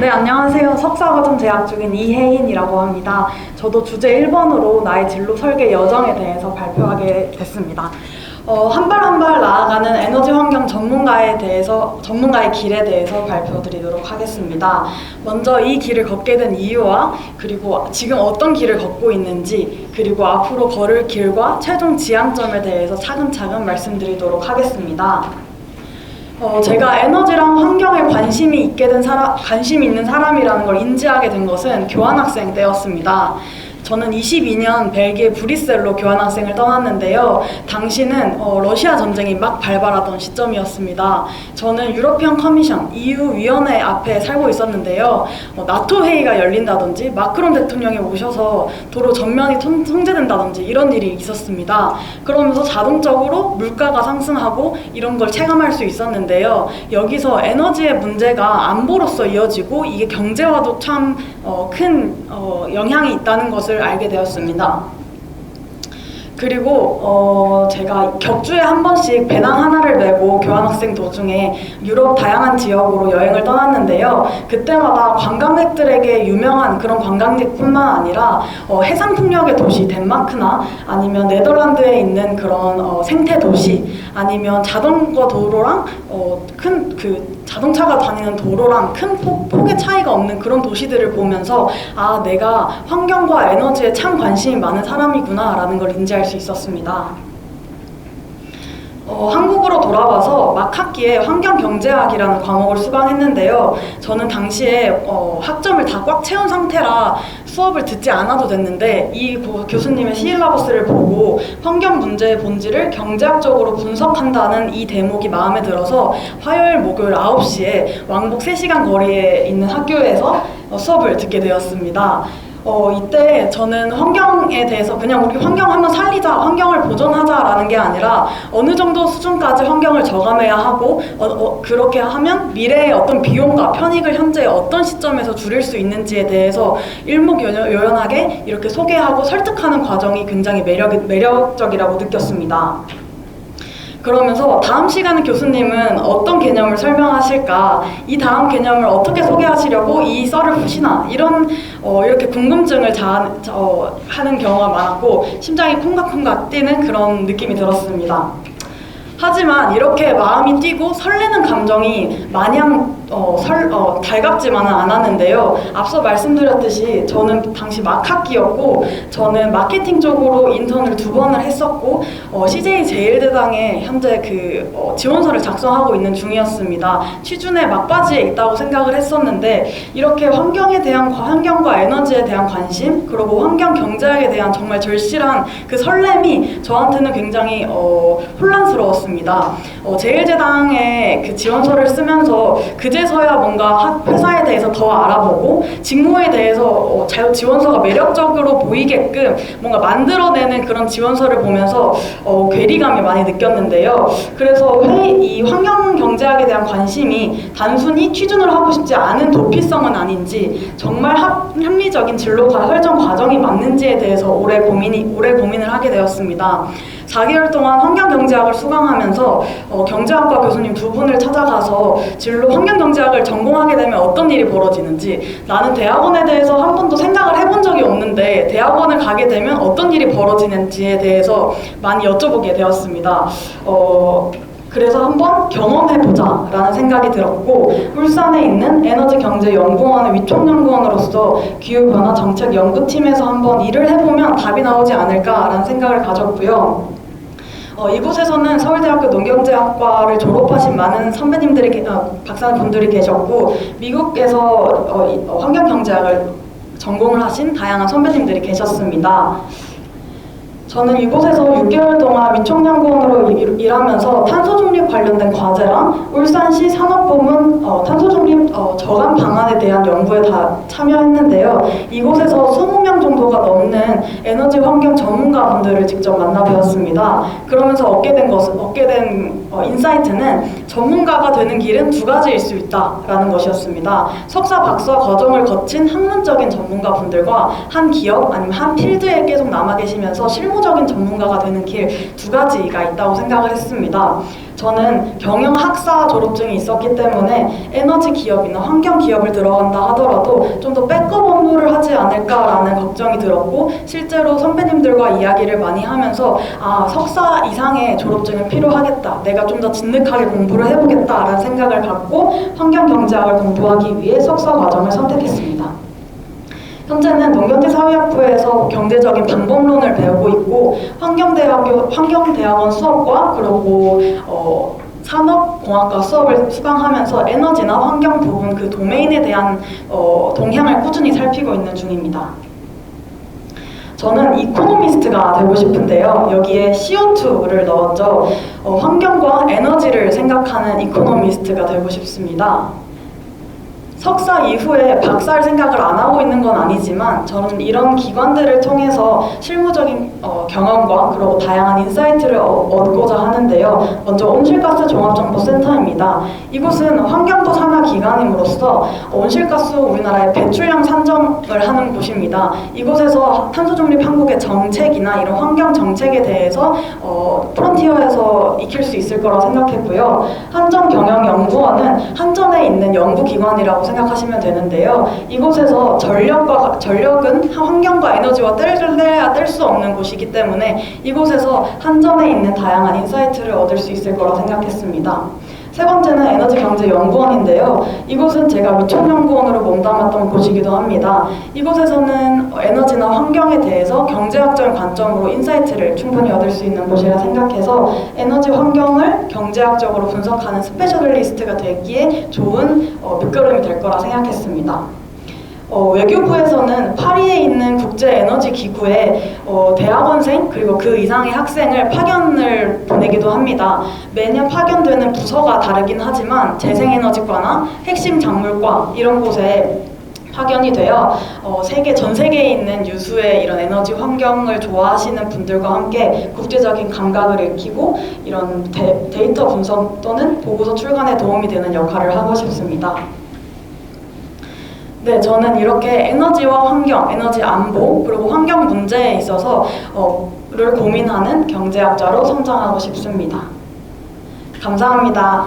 네, 안녕하세요. 석사과정 재학 중인 이혜인이라고 합니다. 저도 주제 1번으로 나의 진로 설계 여정에 대해서 발표하게 됐습니다. 어, 한발 한 발 나아가는 에너지 환경 전문가에 대해서, 전문가의 길에 대해서 발표드리도록 하겠습니다. 먼저 이 길을 걷게 된 이유와 그리고 지금 어떤 길을 걷고 있는지 그리고 앞으로 걸을 길과 최종 지향점에 대해서 차근차근 말씀드리도록 하겠습니다. 어, 제가 에너지랑 환경에 관심이 있게 된 사람, 관심 있는 사람이라는 걸 인지하게 된 것은 교환학생 때였습니다. 저는 22년 벨기에 브뤼셀로 교환학생을 떠났는데요. 당시는 어, 러시아 전쟁이 막 발발하던 시점이었습니다. 저는 유러피언 커미션 EU 위원회 앞에 살고 있었는데요. 어, 나토 회의가 열린다든지 마크론 대통령이 오셔서 도로 전면이 통- 통제된다든지 이런 일이 있었습니다. 그러면서 자동적으로 물가가 상승하고 이런 걸 체감할 수 있었는데요. 여기서 에너지의 문제가 안보로서 이어지고 이게 경제와도 참큰 영향이 있다는 것을 알게 되었습니다. 그리고 어 제가 격주에 한 번씩 배낭 하나를 메고 교환학생 도중에 유럽 다양한 지역으로 여행을 떠났는데요. 그때마다 관광객들에게 유명한 그런 관광지뿐만 아니라 어 해상 풍력의 도시 덴마크나 아니면 네덜란드에 있는 그런 어 생태 도시 아니면 자전거 도로랑 어 큰 그 자동차가 다니는 도로랑 큰 폭, 폭의 차이가 없는 그런 도시들을 보면서 아 내가 환경과 에너지에 참 관심이 많은 사람이구나라는 걸 인지할 수 있었습니다. 어, 한국으로 돌아와서 막 학기에 환경경제학이라는 과목을 수강했는데요. 저는 당시에 어, 학점을 다 꽉 채운 상태라 수업을 듣지 않아도 됐는데 이 고- 교수님의 시일라버스를 보고 환경 문제의 본질을 경제학적으로 분석한다는 이 대목이 마음에 들어서 화요일, 목요일 9시에 왕복 3시간 거리에 있는 학교에서 어, 수업을 듣게 되었습니다. 어, 이때 저는 환경에 대해서 그냥 우리 환경 한번 살리자, 환경을 보존하자라는 게 아니라 어느 정도 수준까지 환경을 저감해야 하고 어, 어, 그렇게 하면 미래의 어떤 비용과 편익을 현재 어떤 시점에서 줄일 수 있는지에 대해서 일목요연하게 이렇게 소개하고 설득하는 과정이 굉장히 매력, 매력적이라고 느꼈습니다. 그러면서 다음 시간에 교수님은 어떤 개념을 설명하실까, 이 다음 개념을 어떻게 소개하시려고 이 썰을 푸시나 이런 어, 이렇게 궁금증을 자, 자- 어, 하는 경우가 많았고 심장이 콩닥콩닥 뛰는 그런 느낌이 들었습니다. 하지만 이렇게 마음이 뛰고 설레는 감정이 마냥 어, 설, 어, 달갑지만은 않았는데요. 앞서 말씀드렸듯이 저는 당시 막학기였고 저는 마케팅 쪽으로 인턴을 두 번을 했었고 어, CJ 제일대당에 현재 그 어, 지원서를 작성하고 있는 중이었습니다. 취준의 막바지에 있다고 생각을 했었는데 이렇게 환경에 대한 과- 환경과 에너지에 대한 관심 그리고 환경 경제학에 대한 정말 절실한 그 설렘이 저한테는 굉장히 어, 혼란스러웠습니다. 어, 제일제당의 그 지원서를 쓰면서 그제 서야 뭔가 학- 회사에 대해서 더 알아보고 직무에 대해서 어, 자- 지원서가 매력적으로 보이게끔 뭔가 만들어내는 그런 지원서를 보면서 어, 괴리감이 많이 느꼈는데요. 그래서 이 환경 경제학에 대한 관심이 단순히 취준을 하고 싶지 않은 도피성은 아닌지 정말 합, 합리적인 진로 가- 설정 과정이 맞는 지에 대해서 오래 고민이 오래 고민을 하게 되었습니다. 4개월 동안 환경경제학을 수강하면서 어, 경제학과 교수님 두 분을 찾아가서 진로 환경경제학을 전공하게 되면 어떤 일이 벌어지는지 나는 대학원에 대해서 한 번도 생각을 해본 적이 없는데 대학원을 가게 되면 어떤 일이 벌어지는지에 대해서 많이 여쭤보게 되었습니다. 어, 그래서 한번 경험해보자 라는 생각이 들었고 울산에 있는 에너지경제연구원의 위촉연구원으로서 기후변화 정책 연구팀에서 한번 일을 해보면 답이 나오지 않을까라는 생각을 가졌고요. 어, 이곳에서는 서울대학교 농경제학과를 졸업하신 많은 선배님들이 계- 어, 박사분들이 계셨고 미국에서 어, 이- 어, 환경경제학을 전공을 하신 다양한 선배님들이 계셨습니다. 저는 이곳에서 6개월 동안 위촉연구원으로 일- 일하면서 탄소 중립 관련된 과제랑 울산시 산업부문 어, 탄소 중립 어, 저감 방안에 대한 연구에 다 참여했는데요. 이곳에서 20명 정도가 넘는 에너지 환경 전문가분들을 직접 만나 뵈었습니다. 그러면서 얻게 된 것은 얻게 된 어, 인사이트는 전문가가 되는 길은 두 가지일 수 있다라는 것이었습니다. 석사 박사 과정을 거친 학문적인 전문가분들과 한 기업 아니면 한 필드에 계속 남아 계시면서 실무 적인 전문가가 되는 길 두 가지가 있다고 생각을 했습니다. 저는 경영 학사 졸업증이 있었기 때문에 에너지 기업이나 환경 기업을 들어간다 하더라도 좀 더 백업 업무를 하지 않을까라는 걱정이 들었고 실제로 선배님들과 이야기를 많이 하면서 아 석사 이상의 졸업증은 필요하겠다. 내가 좀 더 진득하게 공부를 해보겠다라는 생각을 갖고 환경경제학을 공부하기 위해 석사 과정을 선택했습니다. 현재는 농경대 사회학부에서 경제적인 방법론을 배우고 있고 환경대학교 환경대학원 수업과 그리고 어, 산업공학과 수업을 수강하면서 에너지나 환경 부분 그 도메인에 대한 어, 동향을 꾸준히 살피고 있는 중입니다. 저는 이코노미스트가 되고 싶은데요. 여기에 CO2를 넣었죠. 어, 환경과 에너지를 생각하는 이코노미스트가 되고 싶습니다. 석사 이후에 박사할 생각을 안 하고 있는 건 아니지만 저는 이런 기관들을 통해서 실무적인 어, 경험과 그리고 다양한 인사이트를 어- 얻고자 하는데요. 먼저 온실가스 종합정보센터입니다. 이곳은 환경부 산하 기관임으로써 온실가스 우리나라의 배출량 산정을 하는 곳입니다. 이곳에서 탄소 중립 한국의 정책이나 이런 환경 정책에 대해서 어, 프론티어에서 익힐 수 있을 거라 생각했고요. 한전경영 연구원은 한전에 있는 연구기관이라고 생각하시면 되는데요. 이곳에서 전력과 전력은 환경과 에너지와 뗄래야 뗄 수 없는 곳이기 때문에 이곳에서 한전에 있는 다양한 인사이트를 얻을 수 있을 거라 생각했습니다. 세 번째는 에너지경제연구원인데요. 이곳은 제가 미천연구원으로 몸담았던 곳이기도 합니다. 이곳에서는 에너지나 환경에 대해서 경제학적 관점으로 인사이트를 충분히 얻을 수 있는 곳이라 생각해서 에너지 환경을 경제학적으로 분석하는 스페셜리스트가 되기에 좋은 어, 밑거름이 될 거라 생각했습니다. 어, 외교부에서는 파리에 있는 국제에너지기구에 어, 대학원생 그리고 그 이상의 학생을 파견을 보내기도 합니다. 매년 파견되는 부서가 다르긴 하지만 재생에너지과나 핵심 작물과 이런 곳에 파견이 되어 어, 세계 전 세계에 있는 유수의 이런 에너지 환경을 좋아하시는 분들과 함께 국제적인 감각을 익히고 이런 데, 데이터 분석 또는 보고서 출간에 도움이 되는 역할을 하고 싶습니다. 네, 저는 이렇게 에너지와 환경, 에너지 안보, 그리고 환경 문제에 있어서 어, 를 고민하는 경제학자로 성장하고 싶습니다. 감사합니다.